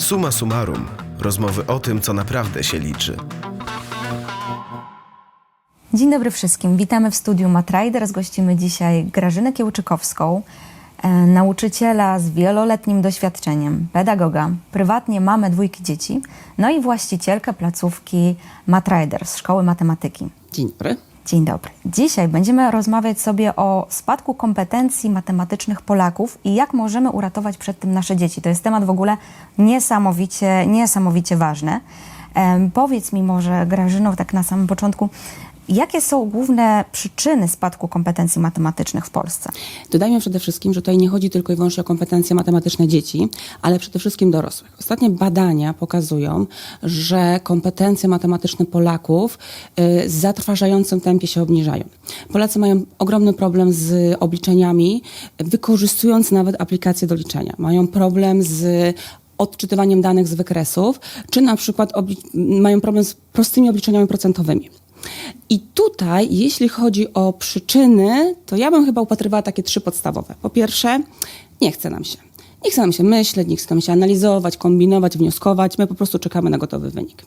Suma summarum. Rozmowy o tym, co naprawdę się liczy. Dzień dobry wszystkim. Witamy w studiu Matriders. Gościmy dzisiaj Grażynę Kiełczykowską, e, nauczyciela z wieloletnim doświadczeniem, pedagoga, prywatnie mamę dwójki dzieci, no i właścicielkę placówki Matriders, Szkoły Matematyki. Dzień dobry. Dzień dobry. Dzisiaj będziemy rozmawiać sobie o spadku kompetencji matematycznych Polaków i jak możemy uratować przed tym nasze dzieci. To jest temat w ogóle niesamowicie, niesamowicie ważny. Powiedz mi może, Grażyno, tak na samym początku, jakie są główne przyczyny spadku kompetencji matematycznych w Polsce? Dodajmy przede wszystkim, że tutaj nie chodzi tylko i wyłącznie o kompetencje matematyczne dzieci, ale przede wszystkim dorosłych. Ostatnie badania pokazują, że kompetencje matematyczne Polaków y, w zatrważającym tempie się obniżają. Polacy mają ogromny problem z obliczeniami, wykorzystując nawet aplikacje do liczenia. Mają problem z odczytywaniem danych z wykresów, czy na przykład mają problem z prostymi obliczeniami procentowymi. I tutaj, jeśli chodzi o przyczyny, to ja bym chyba upatrywała takie trzy podstawowe. Po pierwsze, nie chce nam się. Nie chce nam się myśleć, nie chce nam się analizować, kombinować, wnioskować. My po prostu czekamy na gotowy wynik.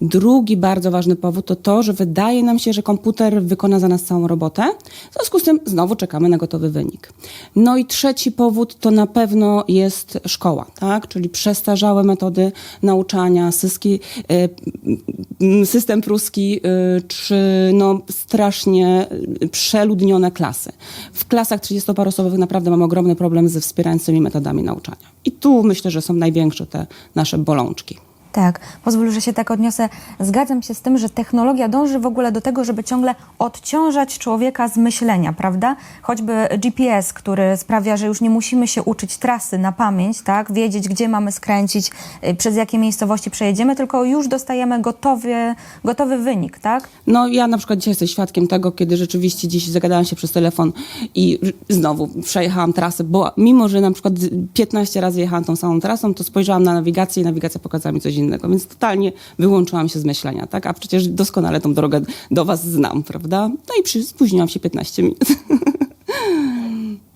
Drugi bardzo ważny powód to to, że wydaje nam się, że komputer wykona za nas całą robotę. W związku z tym znowu czekamy na gotowy wynik. No i trzeci powód to na pewno jest szkoła, tak? czyli przestarzałe metody nauczania, syski, m, system pruski, y, czy no strasznie y, przeludnione klasy. W klasach 30-parosowych naprawdę mam ogromny problem ze wspierającymi metodami nauczania. I tu myślę, że są największe te nasze bolączki. Tak, pozwól, że się tak odniosę. Zgadzam się z tym, że technologia dąży w ogóle do tego, żeby ciągle odciążać człowieka z myślenia, prawda? Choćby GPS, który sprawia, że już nie musimy się uczyć trasy na pamięć, tak? Wiedzieć, gdzie mamy skręcić, y, przez jakie miejscowości przejedziemy, tylko już dostajemy gotowy, gotowy wynik, tak? No ja na przykład dzisiaj jestem świadkiem tego, kiedy rzeczywiście dziś zagadałam się przez telefon i znowu przejechałam trasę, bo mimo, że na przykład 15 razy jechałam tą samą trasą, to spojrzałam na nawigację i nawigacja pokazała mi coś innego, więc totalnie wyłączyłam się z myślenia, tak? A przecież doskonale tą drogę do was znam, prawda? No i przy, spóźniłam się 15 minut.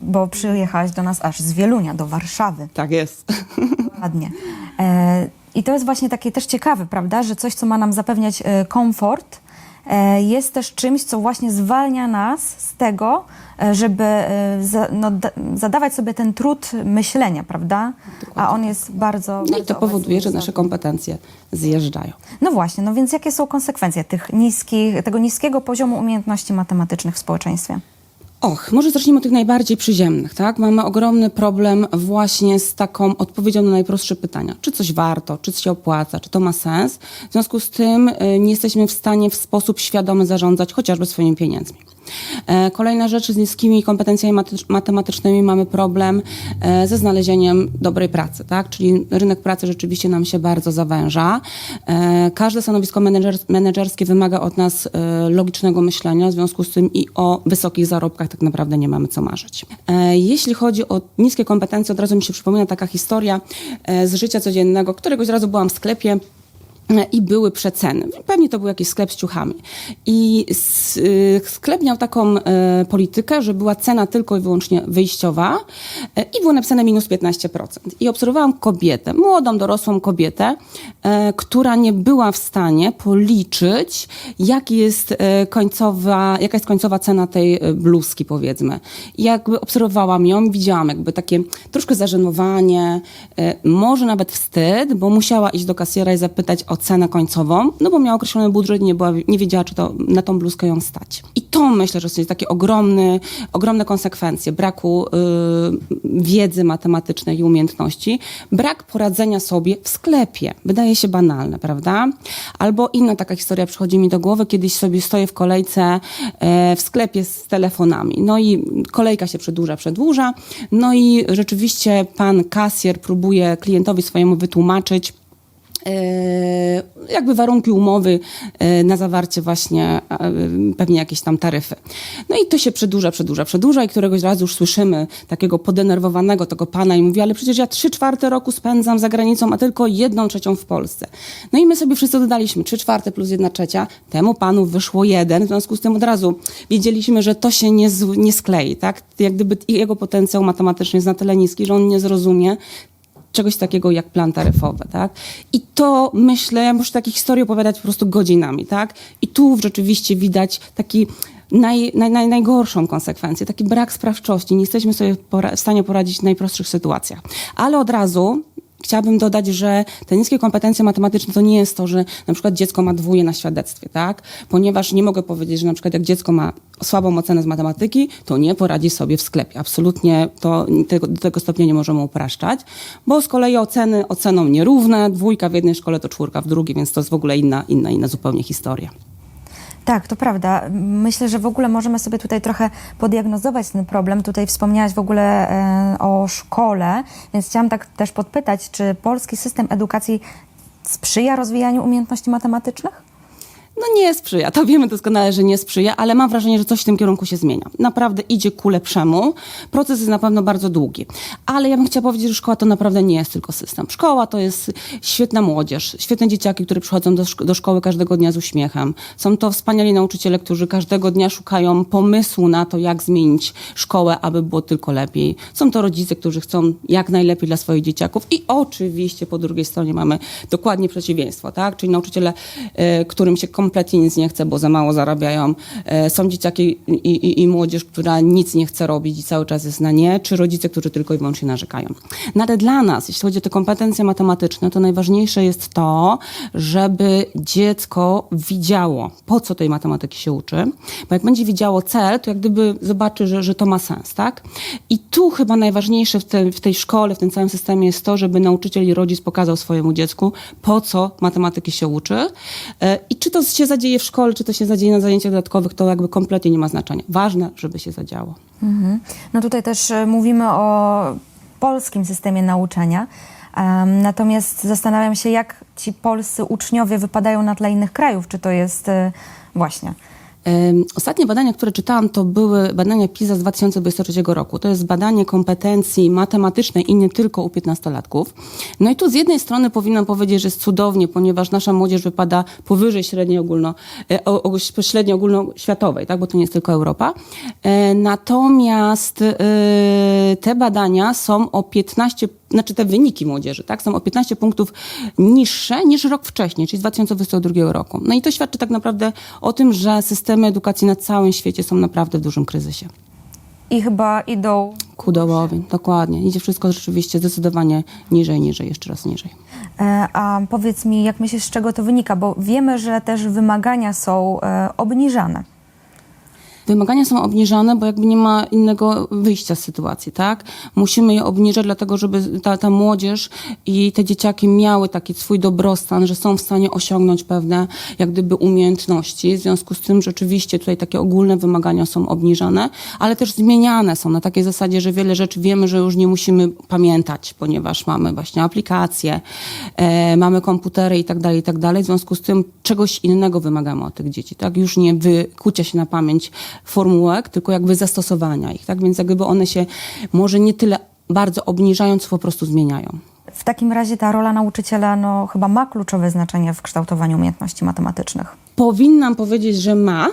Bo przyjechałaś do nas aż z Wielunia, do Warszawy. tak jest. Ładnie. E, I to jest właśnie takie też ciekawe, prawda, że coś, co ma nam zapewniać e, komfort, jest też czymś, co właśnie zwalnia nas z tego, e, żeby e, no, da, zadawać sobie ten trud myślenia, prawda? A on jest bardzo. No i to powoduje, że nasze kompetencje zjeżdżają. No właśnie, no więc jakie są konsekwencje tych niskich, tego niskiego poziomu umiejętności matematycznych w społeczeństwie? Och, może zacznijmy od tych najbardziej przyziemnych, tak? Mamy ogromny problem właśnie z taką odpowiedzią na najprostsze pytania. Czy coś warto, czy coś się opłaca, czy to ma sens? W związku z tym y, nie jesteśmy w stanie w sposób świadomy zarządzać chociażby swoimi pieniędzmi. E, Kolejna rzecz, z niskimi kompetencjami maty- matematycznymi mamy problem e, ze znalezieniem dobrej pracy, tak? Czyli rynek pracy rzeczywiście nam się bardzo zawęża. E, Każde stanowisko menedżer- menedżerskie wymaga od nas logicznego myślenia, w związku z tym i o wysokich zarobkach tak naprawdę nie mamy co marzyć. Jeśli chodzi o niskie kompetencje, od razu mi się przypomina taka historia z życia codziennego. Któregoś razu byłam w sklepie, i były przeceny. Pewnie to był jakiś sklep z ciuchami. I y, sklep miał taką e, politykę, że była cena tylko i wyłącznie wyjściowa e, i było napisane minus 15%. I obserwowałam kobietę, młodą, dorosłą kobietę, która nie była w stanie policzyć, jak jest końcowa, jaka jest końcowa cena tej bluzki, powiedzmy. I jakby obserwowałam ją widziałam jakby takie troszkę zażenowanie, może nawet wstyd, bo musiała iść do kasjera i zapytać o cenę końcową, no bo miała określony budżet, nie, była, nie wiedziała, czy to na tą bluzkę ją stać. I to myślę, że są takie ogromne, ogromne konsekwencje braku y, wiedzy matematycznej i umiejętności, brak poradzenia sobie w sklepie. Wydaje się banalne, prawda? Albo inna taka historia przychodzi mi do głowy, kiedyś sobie stoję w kolejce e, w sklepie z telefonami. No i kolejka się przedłuża, przedłuża. No i rzeczywiście pan kasjer próbuje klientowi swojemu wytłumaczyć, jakby warunki umowy e, na zawarcie właśnie e, pewnie jakieś tam taryfy. No i to się przedłuża, przedłuża, przedłuża i któregoś razu już słyszymy takiego podenerwowanego tego pana i mówi, ale przecież ja trzy czwarte roku spędzam za granicą, a tylko jedną trzecią w Polsce. No i my sobie wszyscy dodaliśmy trzy czwarte plus jedna trzecia, temu panu wyszło jeden, w związku z tym od razu wiedzieliśmy, że to się nie, nie sklei, tak? Jak gdyby jego potencjał matematyczny jest na tyle niski, że on nie zrozumie czegoś takiego jak plan taryfowy, tak? I to myślę, ja muszę takie historie opowiadać po prostu godzinami, tak? I tu rzeczywiście widać taki naj, naj, naj, najgorszą konsekwencję, taki brak sprawczości. Nie jesteśmy sobie w stanie poradzić w najprostszych sytuacjach. Ale od razu Chciałabym dodać, że te niskie kompetencje matematyczne to nie jest to, że na przykład dziecko ma dwóje na świadectwie, tak? Ponieważ nie mogę powiedzieć, że na przykład jak dziecko ma słabą ocenę z matematyki, to nie poradzi sobie w sklepie. Absolutnie to tego, do tego stopnia nie możemy upraszczać, bo z kolei oceny oceną nierówne, dwójka w jednej szkole to czwórka w drugiej, więc to jest w ogóle inna, inna, inna zupełnie historia. Tak, to prawda. Myślę, że w ogóle możemy sobie tutaj trochę podiagnozować ten problem. Tutaj wspomniałaś w ogóle e, o szkole, więc chciałam tak też podpytać, czy polski system edukacji sprzyja rozwijaniu umiejętności matematycznych? No nie sprzyja, to wiemy doskonale, że nie sprzyja, ale mam wrażenie, że coś w tym kierunku się zmienia. Naprawdę idzie ku lepszemu. Proces jest na pewno bardzo długi. Ale ja bym chciała powiedzieć, że szkoła to naprawdę nie jest tylko system. Szkoła to jest świetna młodzież, świetne dzieciaki, które przychodzą do, szko- do szkoły każdego dnia z uśmiechem. Są to wspaniali nauczyciele, którzy każdego dnia szukają pomysłu na to, jak zmienić szkołę, aby było tylko lepiej. Są to rodzice, którzy chcą jak najlepiej dla swoich dzieciaków i oczywiście po drugiej stronie mamy dokładnie przeciwieństwo, tak? Czyli nauczyciele, e, którym się kompletnie nic nie chce, bo za mało zarabiają. E, Są dzieciaki i, i, i młodzież, która nic nie chce robić i cały czas jest na nie, czy rodzice, którzy tylko i wyłącznie narzekają. No ale dla nas, jeśli chodzi o te kompetencje matematyczne, to najważniejsze jest to, żeby dziecko widziało, po co tej matematyki się uczy, bo jak będzie widziało cel, to jak gdyby zobaczy, że, że to ma sens, tak? I tu chyba najważniejsze w, te, w tej szkole, w tym całym systemie jest to, żeby nauczyciel i rodzic pokazał swojemu dziecku, po co matematyki się uczy E, i czy to się zadzieje w szkole, czy to się zadzieje na zajęciach dodatkowych, to jakby kompletnie nie ma znaczenia. Ważne, żeby się zadziało. Mhm. No tutaj też e, mówimy o polskim systemie nauczania. Em, natomiast zastanawiam się, jak ci polscy uczniowie wypadają na tle innych krajów. Czy to jest e, właśnie. Ostatnie badania, które czytałam, to były badania PISA z 2023 roku. To jest badanie kompetencji matematycznej i nie tylko u 15-latków. No i tu z jednej strony powinnam powiedzieć, że jest cudownie, ponieważ nasza młodzież wypada powyżej średniej ogólno, e, średniej ogólnoświatowej, tak? bo to nie jest tylko Europa. E, Natomiast e, te badania są o 15 znaczy te wyniki młodzieży, tak, są o 15 punktów niższe niż rok wcześniej, czyli z 2022 roku. No i to świadczy tak naprawdę o tym, że systemy edukacji na całym świecie są naprawdę w dużym kryzysie. I chyba idą. Ku dołowi, dokładnie. Idzie wszystko rzeczywiście zdecydowanie niżej, niżej, jeszcze raz niżej. E, A powiedz mi, jak myślisz, z czego to wynika? Bo wiemy, że też wymagania są e, obniżane. Wymagania są obniżane, bo jakby nie ma innego wyjścia z sytuacji, tak? Musimy je obniżać, dlatego żeby ta, ta młodzież i te dzieciaki miały taki swój dobrostan, że są w stanie osiągnąć pewne jak gdyby umiejętności. W związku z tym rzeczywiście tutaj takie ogólne wymagania są obniżane, ale też zmieniane są na takiej zasadzie, że wiele rzeczy wiemy, że już nie musimy pamiętać, ponieważ mamy właśnie aplikacje, e, mamy komputery i tak dalej, i tak dalej. W związku z tym czegoś innego wymagamy od tych dzieci, tak? Już nie wykucia się na pamięć formułek, tylko jakby zastosowania ich, tak? Więc jakby one się może nie tyle bardzo obniżają, co po prostu zmieniają. W takim razie ta rola nauczyciela no, chyba ma kluczowe znaczenie w kształtowaniu umiejętności matematycznych. Powinnam powiedzieć, że ma.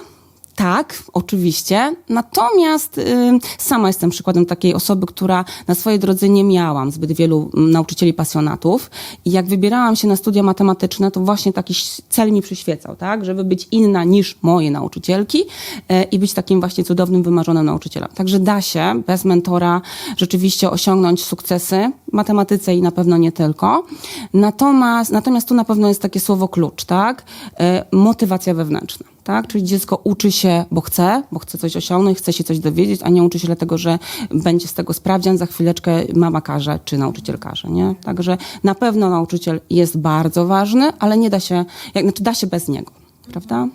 Tak, oczywiście. Natomiast y, sama jestem przykładem takiej osoby, która na swojej drodze nie miałam zbyt wielu nauczycieli pasjonatów. I jak wybierałam się na studia matematyczne, to właśnie taki cel mi przyświecał, tak? Żeby być inna niż moje nauczycielki e, i być takim właśnie cudownym, wymarzonym nauczycielem. Także da się bez mentora rzeczywiście osiągnąć sukcesy w matematyce i na pewno nie tylko. Natomiast, natomiast tu na pewno jest takie słowo klucz, tak? E, motywacja wewnętrzna. Tak? Czyli dziecko uczy się, bo chce, bo chce coś osiągnąć, chce się coś dowiedzieć, a nie uczy się dlatego, że będzie z tego sprawdzian, za chwileczkę mama każe, czy nauczyciel każe, nie? Także na pewno nauczyciel jest bardzo ważny, ale nie da się, jak, znaczy da się bez niego, prawda?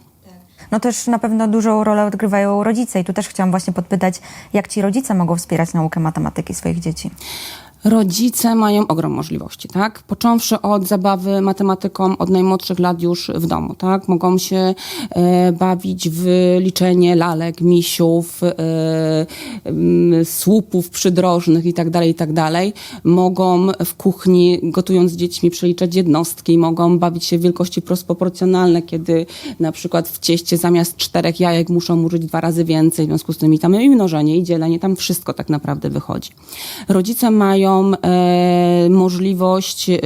No też na pewno dużą rolę odgrywają rodzice i tu też chciałam właśnie podpytać, jak ci rodzice mogą wspierać naukę matematyki swoich dzieci? Rodzice mają ogrom możliwości, tak? Począwszy od zabawy matematyką od najmłodszych lat już w domu, tak? Mogą się e, bawić w liczenie lalek, misiów, e, m, słupów przydrożnych tak tak dalej. Mogą w kuchni, gotując z dziećmi, przeliczać jednostki, mogą bawić się w wielkości proporcjonalne, kiedy na przykład w cieście zamiast czterech jajek muszą użyć dwa razy więcej, w związku z tym i tam i mnożenie, i dzielenie, tam wszystko tak naprawdę wychodzi. Rodzice mają e, możliwość e,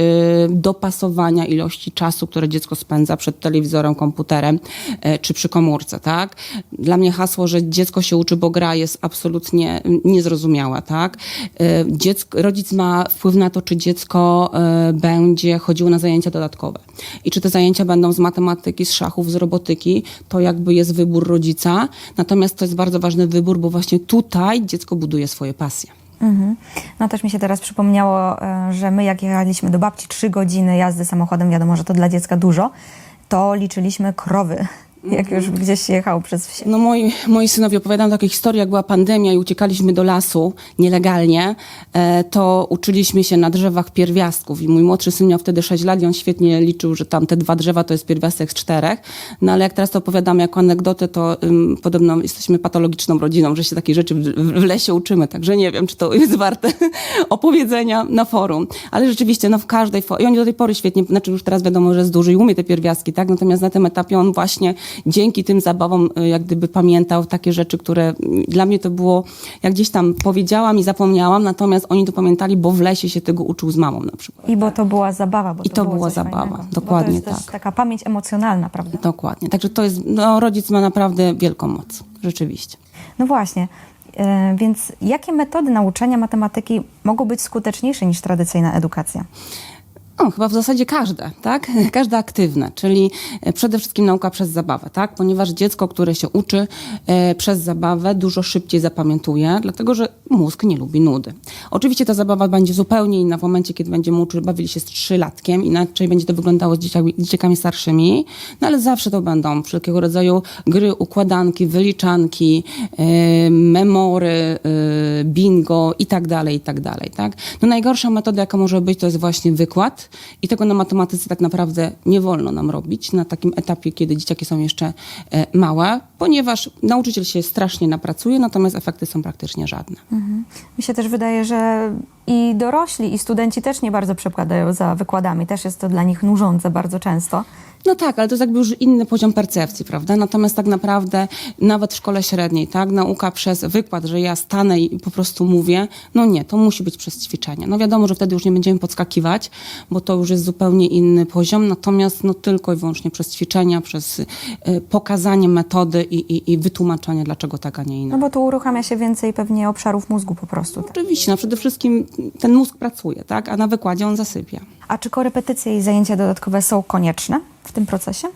dopasowania ilości czasu, które dziecko spędza przed telewizorem, komputerem e, czy przy komórce, tak? Dla mnie hasło, że dziecko się uczy, bo gra jest absolutnie niezrozumiałe, tak? E, dziecko, rodzic ma wpływ na to, czy dziecko e, będzie chodziło na zajęcia dodatkowe. I czy te zajęcia będą z matematyki, z szachów, z robotyki, to jakby jest wybór rodzica. Natomiast to jest bardzo ważny wybór, bo właśnie tutaj dziecko buduje swoje pasje. Mhm. No też mi się teraz przypomniało, e, że my jak jechaliśmy do babci trzy godziny jazdy samochodem, wiadomo, że to dla dziecka dużo, to liczyliśmy krowy, jak już gdzieś się jechało przez wsie. No moi, moi synowie opowiadają takie historie, jak była pandemia i uciekaliśmy do lasu nielegalnie, e, to uczyliśmy się na drzewach pierwiastków i mój młodszy syn miał wtedy 6 lat i on świetnie liczył, że tam te dwa drzewa to jest pierwiastek z czterech. No ale jak teraz to opowiadamy jako anegdotę, to podobno jesteśmy patologiczną rodziną, że się takich rzeczy w, w lesie uczymy, także nie wiem, czy to jest warte opowiedzenia na forum. Ale rzeczywiście, no w każdej i oni do tej pory świetnie, znaczy już teraz wiadomo, że jest duży i umie te pierwiastki, tak? Natomiast na tym etapie on właśnie dzięki tym zabawom y, jak gdyby pamiętał takie rzeczy, które mm, dla mnie to było, jak gdzieś tam powiedziałam i zapomniałam, natomiast oni to pamiętali, bo w lesie się tego uczył z mamą na przykład. I bo to była zabawa. Bo I to było była zabawa, fajnego. dokładnie bo to jest tak. taka pamięć emocjonalna, prawda? Dokładnie. Także to jest, no rodzic ma naprawdę wielką moc, rzeczywiście. No właśnie. E, Więc jakie metody nauczania matematyki mogą być skuteczniejsze niż tradycyjna edukacja? No, chyba w zasadzie każde, tak? Każde aktywne, czyli e, przede wszystkim nauka przez zabawę, tak? Ponieważ dziecko, które się uczy e, przez zabawę, dużo szybciej zapamiętuje, dlatego że mózg nie lubi nudy. Oczywiście ta zabawa będzie zupełnie inna w momencie, kiedy będziemy uczyli, bawili się z trzylatkiem, inaczej będzie to wyglądało z dzieciakami, dzieciakami starszymi, no ale zawsze to będą wszelkiego rodzaju gry, układanki, wyliczanki, e, memory, e, bingo i tak dalej, i tak dalej, tak? No najgorsza metoda, jaka może być, to jest właśnie wykład i tego na matematyce tak naprawdę nie wolno nam robić na takim etapie, kiedy dzieciaki są jeszcze e, małe, ponieważ nauczyciel się strasznie napracuje, natomiast efekty są praktycznie żadne. Mi się też wydaje, że i dorośli, i studenci też nie bardzo przekładają za wykładami. Też jest to dla nich nużące bardzo często. No tak, ale to jest jakby już inny poziom percepcji, prawda? Natomiast tak naprawdę nawet w szkole średniej, tak, nauka przez wykład, że ja stanę i po prostu mówię, no nie, to musi być przez ćwiczenie. No wiadomo, że wtedy już nie będziemy podskakiwać, bo to już jest zupełnie inny poziom, natomiast no tylko i wyłącznie przez ćwiczenia, przez y, pokazanie metody i, i, i wytłumaczenie, dlaczego tak, a nie No inaczej. bo tu uruchamia się więcej pewnie obszarów mózgu po prostu. Tak? Oczywiście, no przede wszystkim ten mózg pracuje, tak, a na wykładzie on zasypia. A czy korepetycje i zajęcia dodatkowe są konieczne w tym procesie?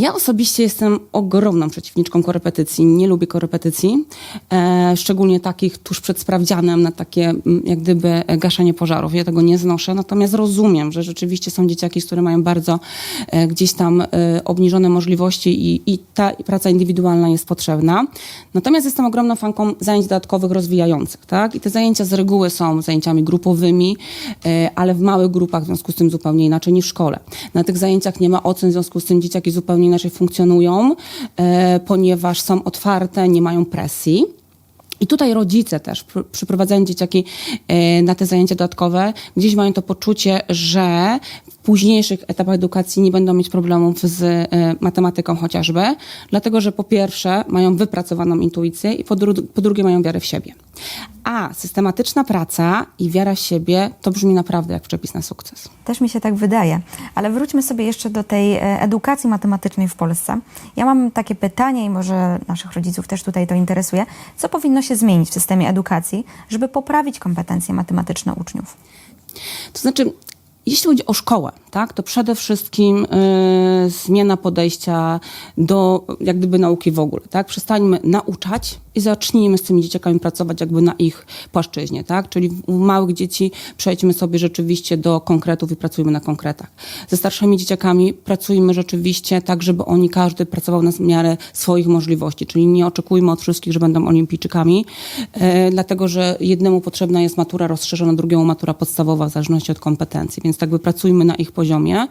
Ja osobiście jestem ogromną przeciwniczką korepetycji. Nie lubię korepetycji, e, szczególnie takich tuż przed sprawdzianem na takie mm, jak gdyby e, gaszenie pożarów. Ja tego nie znoszę, natomiast rozumiem, że rzeczywiście są dzieciaki, które mają bardzo e, gdzieś tam e, obniżone możliwości i, i ta praca indywidualna jest potrzebna. Natomiast jestem ogromną fanką zajęć dodatkowych rozwijających, tak? I te zajęcia z reguły są zajęciami grupowymi, e, ale w małych grupach, w związku z tym zupełnie inaczej niż w szkole. Na tych zajęciach nie ma ocen, w związku z tym dzieciaki zupełnie inaczej funkcjonują, e, ponieważ są otwarte, nie mają presji. I tutaj rodzice też, pr- przyprowadzając dzieciaki e, na te zajęcia dodatkowe, gdzieś mają to poczucie, że w późniejszych etapach edukacji nie będą mieć problemów z e, matematyką chociażby, dlatego że po pierwsze mają wypracowaną intuicję i po, dru- po drugie mają wiarę w siebie. A systematyczna praca i wiara w siebie to brzmi naprawdę jak przepis na sukces. Też mi się tak wydaje. Ale wróćmy sobie jeszcze do tej e, edukacji matematycznej w Polsce. Ja mam takie pytanie i może naszych rodziców też tutaj to interesuje. Co powinno się zmienić w systemie edukacji, żeby poprawić kompetencje matematyczne uczniów? To znaczy, jeśli chodzi o szkołę, tak, to przede wszystkim y, zmiana podejścia do jak gdyby nauki w ogóle. Tak? Przestańmy nauczać i zacznijmy z tymi dzieciakami pracować jakby na ich płaszczyźnie. Tak? Czyli u małych dzieci przejdźmy sobie rzeczywiście do konkretów i pracujmy na konkretach. Ze starszymi dzieciakami pracujmy rzeczywiście tak, żeby oni każdy pracował na miarę swoich możliwości. Czyli nie oczekujmy od wszystkich, że będą olimpijczykami, e, dlatego że jednemu potrzebna jest matura rozszerzona, drugiemu matura podstawowa w zależności od kompetencji. Więc jakby pracujmy na ich poziomie.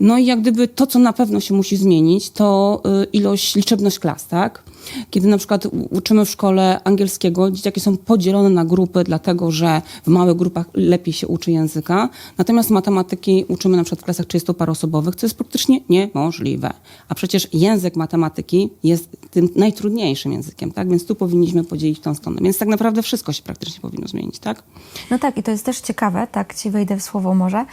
No i jak gdyby to, co na pewno się musi zmienić, to y, ilość, liczebność klas, tak? Kiedy na przykład uczymy w szkole angielskiego, dzieciaki są podzielone na grupy, dlatego że w małych grupach lepiej się uczy języka. Natomiast matematyki uczymy na przykład w klasach 30-parosobowych, co jest praktycznie niemożliwe. A przecież język matematyki jest tym najtrudniejszym językiem, tak? Więc tu powinniśmy podzielić tą stronę. Więc tak naprawdę wszystko się praktycznie powinno zmienić, tak? No tak, i to jest też ciekawe, tak ci wejdę w słowo może,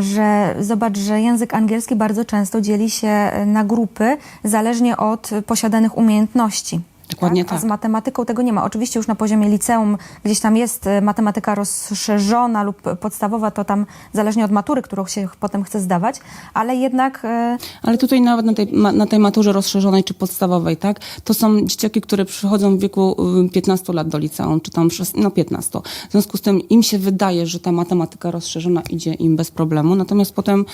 że zobacz, że język angielski bardzo często dzieli się na grupy zależnie od posiadanych umiejętności. Dokładnie A tak. z matematyką tego nie ma. Oczywiście już na poziomie liceum gdzieś tam jest e, matematyka rozszerzona lub podstawowa, to tam zależnie od matury, którą się potem chce zdawać, ale jednak e, Ale tutaj nawet na tej, na tej maturze rozszerzonej czy podstawowej, tak? To są dzieciaki, które przychodzą w wieku y, 15 lat do liceum, czy tam no 15. W związku z tym im się wydaje, że ta matematyka rozszerzona idzie im bez problemu, natomiast potem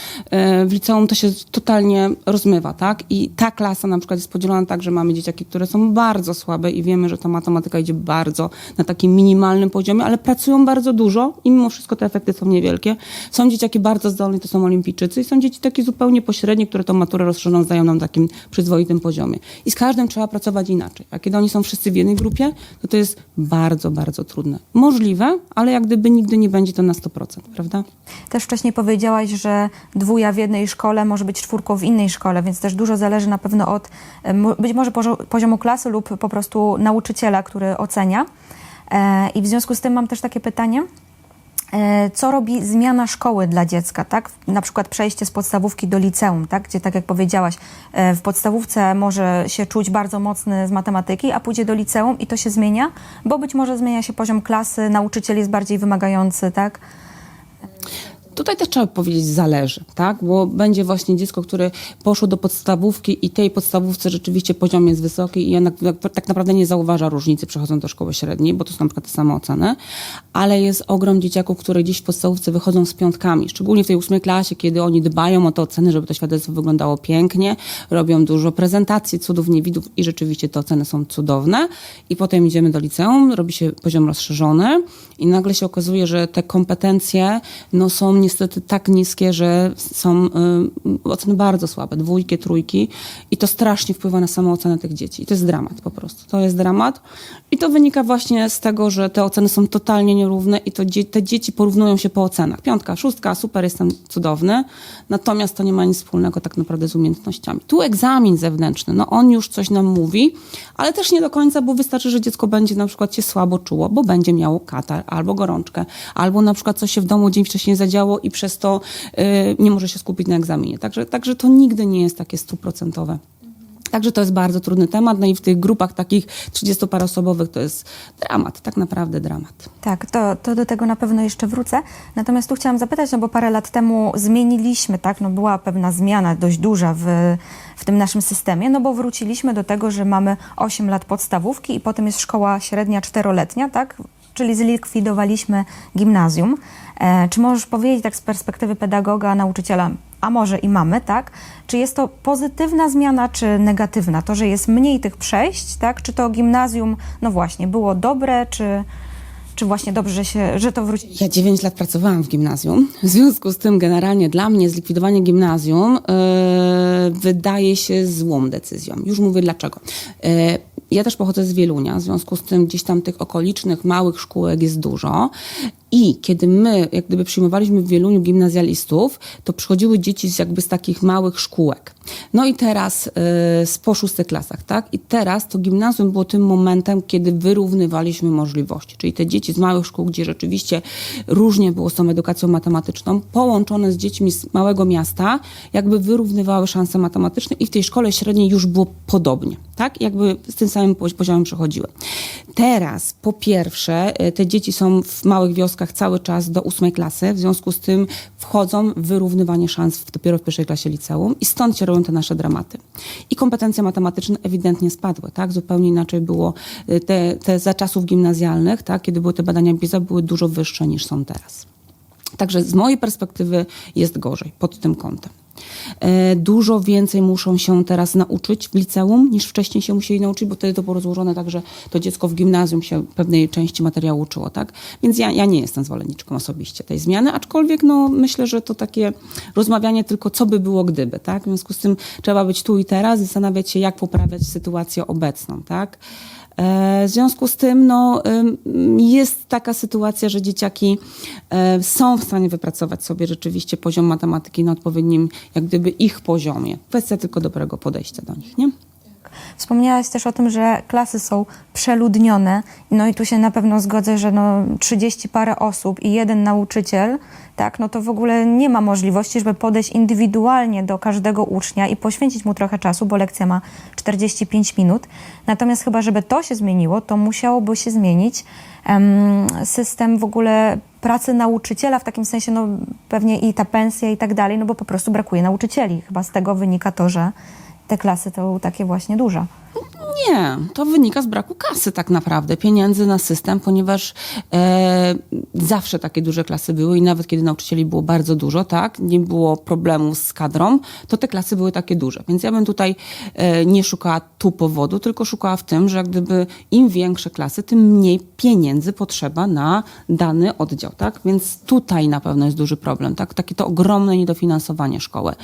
w liceum to się totalnie rozmywa, tak? I ta klasa na przykład jest podzielona tak, że mamy dzieciaki, które są bardzo słabe i wiemy, że ta matematyka idzie bardzo na takim minimalnym poziomie, ale pracują bardzo dużo i mimo wszystko te efekty są niewielkie. Są dzieciaki bardzo zdolne, to są olimpijczycy i są dzieci takie zupełnie pośrednie, które tą maturę rozszerzoną zdają na takim przyzwoitym poziomie. I z każdym trzeba pracować inaczej. A kiedy oni są wszyscy w jednej grupie, to to jest bardzo, bardzo trudne. Możliwe, ale jak gdyby nigdy nie będzie to na 100%, prawda? Też wcześniej powiedziałaś, że dwuja w jednej szkole może być czwórką w innej szkole, więc też dużo zależy na pewno od być może pozio- poziomu klasy lub po prostu nauczyciela, który ocenia. E, I w związku z tym mam też takie pytanie. E, Co robi zmiana szkoły dla dziecka, tak? Na przykład przejście z podstawówki do liceum, tak? Gdzie, tak jak powiedziałaś, e, w podstawówce może się czuć bardzo mocny z matematyki, a pójdzie do liceum i to się zmienia, bo być może zmienia się poziom klasy, nauczyciel jest bardziej wymagający, tak? Tutaj też trzeba powiedzieć zależy, tak? Bo będzie właśnie dziecko, które poszło do podstawówki i tej podstawówce rzeczywiście poziom jest wysoki i ona tak- tak naprawdę nie zauważa różnicy przechodząc do szkoły średniej, bo to są na przykład te same oceny, ale jest ogrom dzieciaków, które gdzieś w podstawówce wychodzą z piątkami, szczególnie w tej ósmej klasie, kiedy oni dbają o te oceny, żeby to świadectwo wyglądało pięknie, robią dużo prezentacji, cudów, niewidów i rzeczywiście te oceny są cudowne i potem idziemy do liceum, robi się poziom rozszerzony i nagle się okazuje, że te kompetencje no, są niestety tak niskie, że są y, oceny bardzo słabe, dwójki, trójki i to strasznie wpływa na samą ocenę tych dzieci. I to jest dramat po prostu. To jest dramat i to wynika właśnie z tego, że te oceny są totalnie nierówne i to te dzieci porównują się po ocenach. Piątka, szóstka, super, jestem cudowny, natomiast to nie ma nic wspólnego tak naprawdę z umiejętnościami. Tu egzamin zewnętrzny, no on już coś nam mówi, ale też nie do końca, bo wystarczy, że dziecko będzie na przykład się słabo czuło, bo będzie miało katar albo gorączkę, albo na przykład coś się w domu dzień wcześniej zadziało i przez to y, nie może się skupić na egzaminie. Także, także to nigdy nie jest takie stuprocentowe. Także to jest bardzo trudny temat, no i w tych grupach takich 30-parosobowych to jest dramat, tak naprawdę dramat. Tak, to, to do tego na pewno jeszcze wrócę. Natomiast tu chciałam zapytać, no bo parę lat temu zmieniliśmy, tak, no była pewna zmiana dość duża w, w tym naszym systemie, no bo wróciliśmy do tego, że mamy 8 lat podstawówki i potem jest szkoła średnia czteroletnia, tak? Czyli zlikwidowaliśmy gimnazjum. E, czy możesz powiedzieć tak z perspektywy pedagoga, nauczyciela, a może i mamy, tak? Czy jest to pozytywna zmiana, czy negatywna? To, że jest mniej tych przejść, tak? Czy to gimnazjum, no właśnie, było dobre, czy, czy właśnie dobrze, że, się, że to wróci? Ja 9 lat pracowałam w gimnazjum. W związku z tym generalnie dla mnie zlikwidowanie gimnazjum e, wydaje się złą decyzją. Już mówię dlaczego. E, ja też pochodzę z Wielunia, w związku z tym gdzieś tam tych okolicznych małych szkółek jest dużo. I kiedy my, jak gdyby przyjmowaliśmy w Wieluniu gimnazjalistów, to przychodziły dzieci z jakby z takich małych szkółek. No i teraz y, po szóstych klasach, tak? I teraz to gimnazjum było tym momentem, kiedy wyrównywaliśmy możliwości. Czyli te dzieci z małych szkół, gdzie rzeczywiście różnie było z tą edukacją matematyczną, połączone z dziećmi z małego miasta, jakby wyrównywały szanse matematyczne i w tej szkole średniej już było podobnie, tak? Jakby z tym samym pozi- poziomem przechodziły. Teraz, po pierwsze, y, te dzieci są w małych wioskach cały czas do ósmej klasy, w związku z tym wchodzą w wyrównywanie szans dopiero w pierwszej klasie liceum i stąd się robią te nasze dramaty. I kompetencje matematyczne ewidentnie spadły, tak? Zupełnie inaczej było y, te, te za czasów gimnazjalnych, tak? Kiedy były te badania PISA, były dużo wyższe niż są teraz. Także z mojej perspektywy jest gorzej pod tym kątem. E, dużo więcej muszą się teraz nauczyć w liceum niż wcześniej się musieli nauczyć, bo wtedy to było rozłożone tak, że to dziecko w gimnazjum się pewnej części materiału uczyło, tak? Więc ja, ja nie jestem zwolenniczką osobiście tej zmiany, aczkolwiek no, myślę, że to takie rozmawianie tylko co by było gdyby, tak? W związku z tym trzeba być tu i teraz, zastanawiać się, jak poprawiać sytuację obecną, tak? E, W związku z tym no, jest taka sytuacja, że dzieciaki e, są w stanie wypracować sobie rzeczywiście poziom matematyki na odpowiednim, jak gdyby ich poziomie. Kwestia tylko dobrego podejścia do nich, nie? Wspomniałaś też o tym, że klasy są przeludnione. No i tu się na pewno zgodzę, że no 30 parę osób i jeden nauczyciel, tak, no to w ogóle nie ma możliwości, żeby podejść indywidualnie do każdego ucznia i poświęcić mu trochę czasu, bo lekcja ma 45 minut. Natomiast chyba, żeby to się zmieniło, to musiałoby się zmienić em, system w ogóle pracy nauczyciela, w takim sensie, no pewnie i ta pensja i tak dalej, no bo po prostu brakuje nauczycieli. Chyba z tego wynika to, że te klasy to takie właśnie duże. Nie, to wynika z braku kasy tak naprawdę, pieniędzy na system, ponieważ e, zawsze takie duże klasy były i nawet kiedy nauczycieli było bardzo dużo, tak, nie było problemu z kadrą, to te klasy były takie duże. Więc ja bym tutaj e, nie szukała tu powodu, tylko szukała w tym, że jak gdyby im większe klasy, tym mniej pieniędzy potrzeba na dany oddział, tak? Więc tutaj na pewno jest duży problem, tak? Takie to ogromne niedofinansowanie szkoły.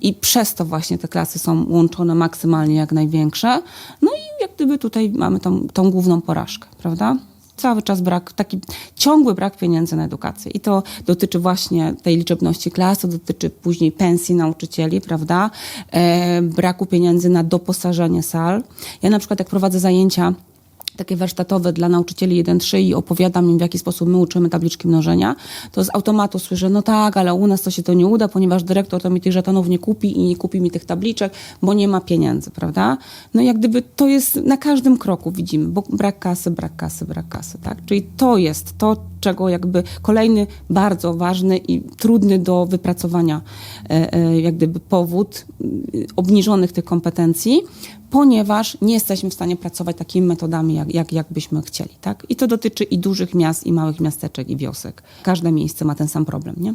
I przez to właśnie te klasy są łączone maksymalnie jak największe. No i jak gdyby tutaj mamy tą, tą główną porażkę, prawda? Cały czas brak, taki ciągły brak pieniędzy na edukację. I to dotyczy właśnie tej liczebności klas, to dotyczy później pensji nauczycieli, prawda? E, braku pieniędzy na doposażenie sal. Ja na przykład jak prowadzę zajęcia takie warsztatowe dla nauczycieli 1-3 i opowiadam im, w jaki sposób my uczymy tabliczki mnożenia, to z automatu słyszę, no tak, ale u nas to się to nie uda, ponieważ dyrektor to mi tych żetonów nie kupi i nie kupi mi tych tabliczek, bo nie ma pieniędzy, prawda? No jak gdyby to jest na każdym kroku widzimy, bo brak kasy, brak kasy, brak kasy, tak? Czyli to jest to, czego jakby kolejny bardzo ważny i trudny do wypracowania e, e, jak gdyby powód y, obniżonych tych kompetencji, ponieważ nie jesteśmy w stanie pracować takimi metodami, jak, jak, jak byśmy chcieli. Tak? I to dotyczy i dużych miast, i małych miasteczek, i wiosek. Każde miejsce ma ten sam problem, nie?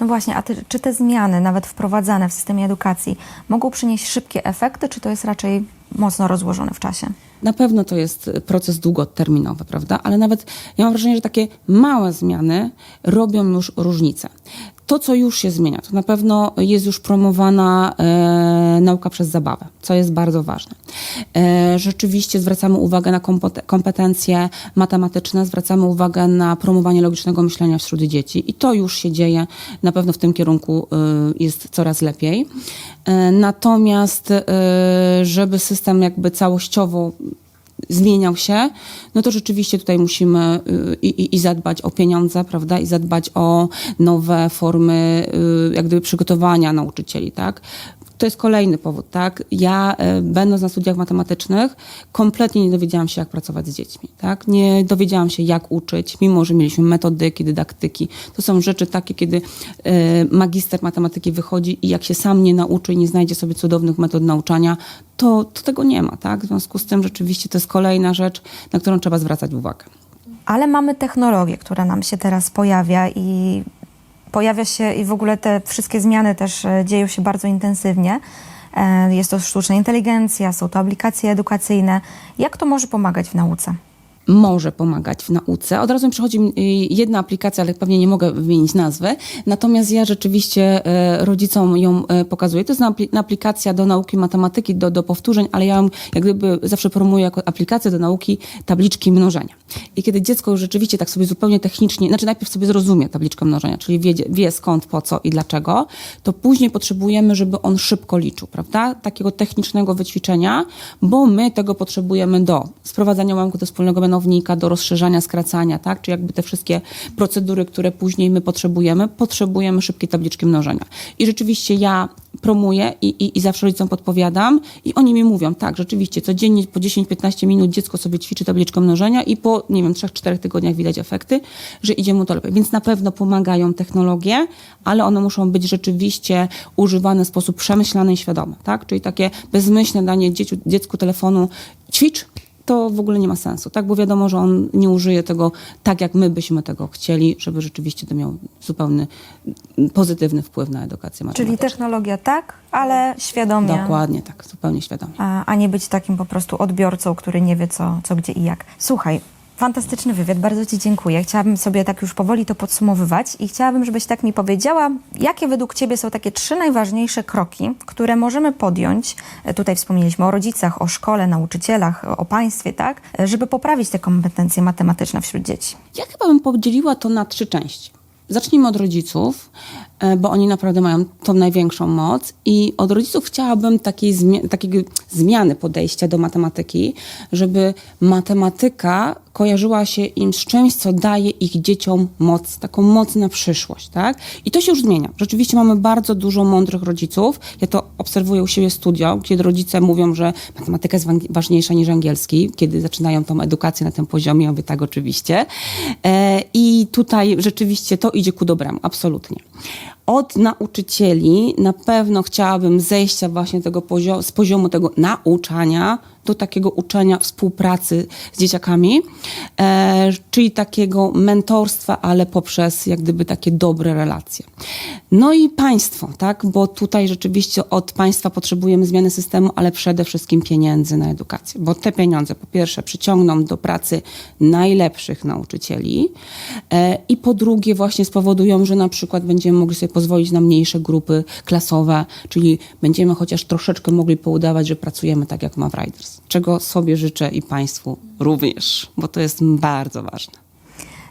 No właśnie, a ty, czy te zmiany, nawet wprowadzane w systemie edukacji, mogą przynieść szybkie efekty, czy to jest raczej mocno rozłożone w czasie? Na pewno to jest proces długoterminowy, prawda? Ale nawet ja mam wrażenie, że takie małe zmiany robią już różnicę. To, co już się zmienia, to na pewno jest już promowana e, nauka przez zabawę, co jest bardzo ważne. E, rzeczywiście zwracamy uwagę na kompet- kompetencje matematyczne, zwracamy uwagę na promowanie logicznego myślenia wśród dzieci i to już się dzieje. Na pewno w tym kierunku e, jest coraz lepiej. E, natomiast, e, żeby system jakby całościowo zmieniał się, no to rzeczywiście tutaj musimy y, i, i, i zadbać o pieniądze, prawda, i zadbać o nowe formy y, jak gdyby przygotowania nauczycieli, tak. To jest kolejny powód, tak. Ja, e, będąc na studiach matematycznych, kompletnie nie dowiedziałam się, jak pracować z dziećmi, tak. Nie dowiedziałam się, jak uczyć, mimo że mieliśmy metodyki, dydaktyki. To są rzeczy takie, kiedy e, magister matematyki wychodzi i jak się sam nie nauczy i nie znajdzie sobie cudownych metod nauczania, to, to tego nie ma, tak. W związku z tym rzeczywiście to jest kolejna rzecz, na którą trzeba zwracać uwagę. Ale mamy technologię, która nam się teraz pojawia i pojawia się i w ogóle te wszystkie zmiany też e, dzieją się bardzo intensywnie. E, Jest to sztuczna inteligencja, są to aplikacje edukacyjne. Jak to może pomagać w nauce? Może pomagać w nauce. Od razu mi przychodzi y, jedna aplikacja, ale pewnie nie mogę wymienić nazwy. Natomiast ja rzeczywiście e, rodzicom ją e, pokazuję. To jest apli- aplikacja do nauki matematyki, do, do powtórzeń, ale ja ją jak gdyby zawsze promuję jako aplikację do nauki tabliczki mnożenia. I kiedy dziecko już rzeczywiście tak sobie zupełnie technicznie, znaczy najpierw sobie zrozumie tabliczkę mnożenia, czyli wie, wie skąd, po co i dlaczego, to później potrzebujemy, żeby on szybko liczył, prawda? Takiego technicznego wyćwiczenia, bo my tego potrzebujemy do sprowadzania ułamku do wspólnego mianownika, do rozszerzania, skracania, tak? Czy jakby te wszystkie procedury, które później my potrzebujemy, potrzebujemy szybkiej tabliczki mnożenia. I rzeczywiście ja promuję i, i, i zawsze rodzicom podpowiadam i oni mi mówią, tak, rzeczywiście, codziennie po 10-15 minut dziecko sobie ćwiczy tabliczkę mnożenia i po, nie wiem, 3-4 tygodniach widać efekty, że idzie mu to lepiej. Więc na pewno pomagają technologie, ale one muszą być rzeczywiście używane w sposób przemyślany i świadomy, tak? Czyli takie bezmyślne danie dzieciu, dziecku telefonu ćwicz, to w ogóle nie ma sensu, tak? Bo wiadomo, że on nie użyje tego tak, jak my byśmy tego chcieli, żeby rzeczywiście to miał zupełnie pozytywny wpływ na edukację matematyczną. Czyli technologia tak, ale świadomie. Dokładnie tak, zupełnie świadomie. a, a nie być takim po prostu odbiorcą, który nie wie co, co gdzie i jak. Słuchaj, fantastyczny wywiad, bardzo Ci dziękuję. Chciałabym sobie tak już powoli to podsumowywać i chciałabym, żebyś tak mi powiedziała, jakie według Ciebie są takie trzy najważniejsze kroki, które możemy podjąć, e, tutaj wspomnieliśmy o rodzicach, o szkole, nauczycielach, o państwie, tak, e, żeby poprawić te kompetencje matematyczne wśród dzieci. Ja chyba bym podzieliła to na trzy części. Zacznijmy od rodziców, bo oni naprawdę mają tą największą moc i od rodziców chciałabym takiej, zmi- takiego zmiany podejścia do matematyki, żeby matematyka kojarzyła się im z czymś, co daje ich dzieciom moc, taką moc na przyszłość, tak? I to się już zmienia. Rzeczywiście mamy bardzo dużo mądrych rodziców. Ja to obserwuję u siebie w studio, kiedy rodzice mówią, że matematyka jest wa- ważniejsza niż angielski, kiedy zaczynają tą edukację na tym poziomie, mówię tak oczywiście. E, I tutaj rzeczywiście to idzie ku dobremu, absolutnie. Od nauczycieli na pewno chciałabym zejścia właśnie tego z poziomu tego nauczania do takiego uczenia współpracy z dzieciakami, e, czyli takiego mentorstwa, ale poprzez jak gdyby takie dobre relacje. No i państwo, tak, bo tutaj rzeczywiście od państwa potrzebujemy zmiany systemu, ale przede wszystkim pieniędzy na edukację, bo te pieniądze po pierwsze przyciągną do pracy najlepszych nauczycieli e, i po drugie właśnie spowodują, że na przykład będziemy mogli sobie pozwolić na mniejsze grupy klasowe, czyli będziemy chociaż troszeczkę mogli poudawać, że pracujemy tak jak ma w Riders, czego sobie życzę i państwu również, bo to jest bardzo ważne.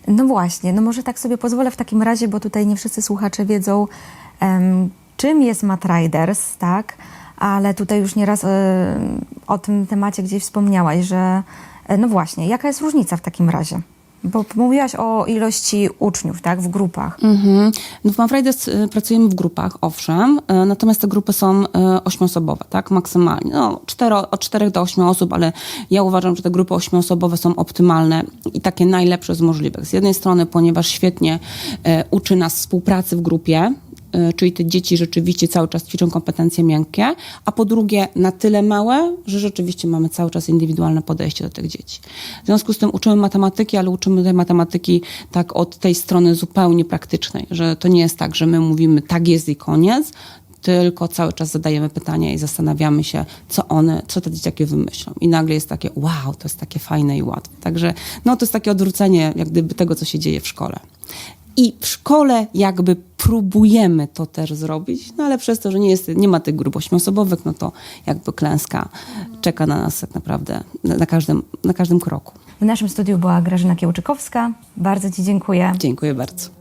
No właśnie, no może tak sobie pozwolę w takim razie, bo tutaj nie wszyscy słuchacze wiedzą, em, czym jest Mat Riders, tak? Ale tutaj już nieraz e, o tym temacie gdzieś wspomniałaś, że e, no właśnie, jaka jest różnica w takim razie? Bo mówiłaś o ilości uczniów, tak, w grupach. Mhm. No w Manfredes y, pracujemy w grupach, owszem, y, natomiast te grupy są y, ośmioosobowe, tak, maksymalnie. No, cztero, od czterech do ośmiu osób, ale ja uważam, że te grupy ośmioosobowe są optymalne i takie najlepsze z możliwych. Z jednej strony, ponieważ świetnie uczy nas współpracy w grupie, czyli te dzieci rzeczywiście cały czas ćwiczą kompetencje miękkie, a po drugie na tyle małe, że rzeczywiście mamy cały czas indywidualne podejście do tych dzieci. W związku z tym uczymy matematyki, ale uczymy tej matematyki tak od tej strony zupełnie praktycznej, że to nie jest tak, że my mówimy tak jest i koniec, tylko cały czas zadajemy pytania i zastanawiamy się, co one, co te dzieciaki wymyślą. I nagle jest takie, wow, to jest takie fajne i łatwe. Także no, to jest takie odwrócenie jak gdyby tego, co się dzieje w szkole. I w szkole jakby próbujemy to też zrobić, no ale przez to, że nie, jest, nie ma tych grup ośmioosobowych, no to jakby klęska czeka na nas tak naprawdę na, na, każdym, na każdym kroku. W naszym studiu była Grażyna Kiełczykowska. Bardzo Ci dziękuję. Dziękuję bardzo.